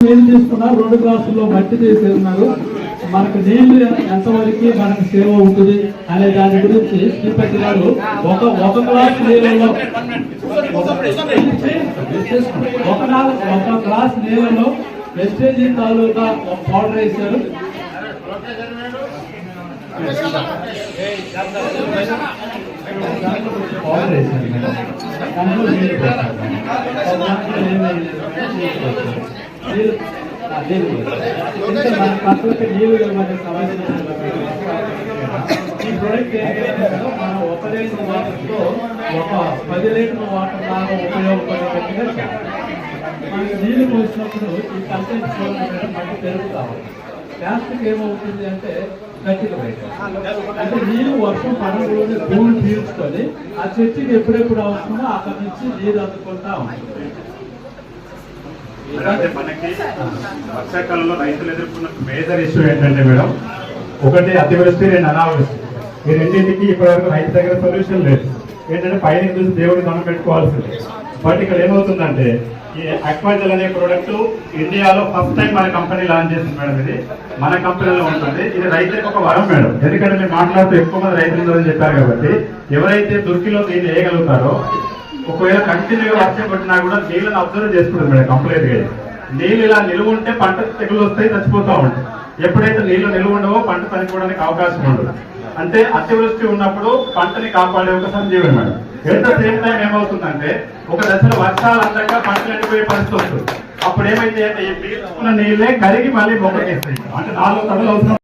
నీళ్ళు తీసుకున్నారు రెండు గ్లాసుల్లో మట్టి తీసి ఉన్నారు. మనకు నీళ్ళు ఎంతవరకు మనకు సేవ్ అవుతుంది అనే దాని గురించి శ్రీపతి గారు ఒక ఒక గ్లాస్ నీళ్ళలో ఒక ఒక గ్లాస్ నీళ్ళలో వెస్టేజీ తాలూకా పౌడర్ వేశారు. పౌడర్ వేశారు మేడం. దాంట్లో ఏం వేయలేదు ఈ ప్రొడక్ట్ ఏంటంటే మనం ఒక లీటర్ వాటర్తో ఒక పది లీటర్ వాటర్ లాగా ఉపయోగపడేటట్టుగా చేయాలి. మనకి నీళ్ళు పోసినప్పుడు ఈ కంటెంట్ చూడాలంటే మట్టి పెరుగుతాము ప్లాస్టిక్ ఏమవుతుంది అంటే గట్టిగా అంటే నీళ్ళు వర్షం పడకూడదు భూమి పీల్చుకొని ఆ చెట్టుకి ఎప్పుడెప్పుడు అవసరమో అక్కడి నుంచి నీరు అందుకుంటా ఉంటుంది అంటే మనకి వర్షాకాలంలో రైతులు ఎదుర్కొన్న మేజర్ ఇష్యూ ఏంటంటే మేడం ఒకటి అతివృష్టి రెండు అనావృష్టి ఈ రెండింటికి ఇప్పటివరకు రైతు దగ్గర సొల్యూషన్ లేదు. ఏంటంటే పైన చూసి దేవుడు దండం పెట్టుకోవాల్సింది. బట్ ఇక్కడ ఏమవుతుందంటే ఈ అక్వాజల్ అనే ప్రోడక్ట్ ఇండియాలో ఫస్ట్ టైం మన కంపెనీ లాంచ్ చేసింది మేడం ఇది. మన కంపెనీలో ఉంటుంది. ఇది రైతులకు ఒక వరం మేడం. ఎందుకంటే మీరు మాట్లాడుతూ ఎక్కువ మంది రైతులు చెప్పారు కాబట్టి ఎవరైతే దుర్కిలో దీన్ని వేయగలుగుతారో ఒకవేళ కంటిన్యూగా వర్షం పట్టినా కూడా నీళ్ళని అబ్జర్వ్ చేసుకుంటుంది మేడం కంప్లీట్గా. నీళ్ళు ఇలా నిలువ ఉంటే పంట తెగులు వస్తాయి చచ్చిపోతా ఉంటాయి. ఎప్పుడైతే నీళ్ళు నిలువ ఉండవో పంట చనిపోవడానికి అవకాశం ఉండదు. అంటే అతివృష్టి ఉన్నప్పుడు పంటని కాపాడే ఒక సంజీవనం మేడం. ఎంత సేమ్ టైం ఏమవుతుందంటే ఒక దశలో వర్షాలు అందక పంటలు ఎండిపోయే పరిస్థితి వస్తుంది. అప్పుడు ఏమైతే అంటే ఈ పీల్చుకున్న నీళ్ళే కరిగి మళ్ళీ మొక్కకేస్తాయి అంటే నాలుగు తడలు అవుతుంది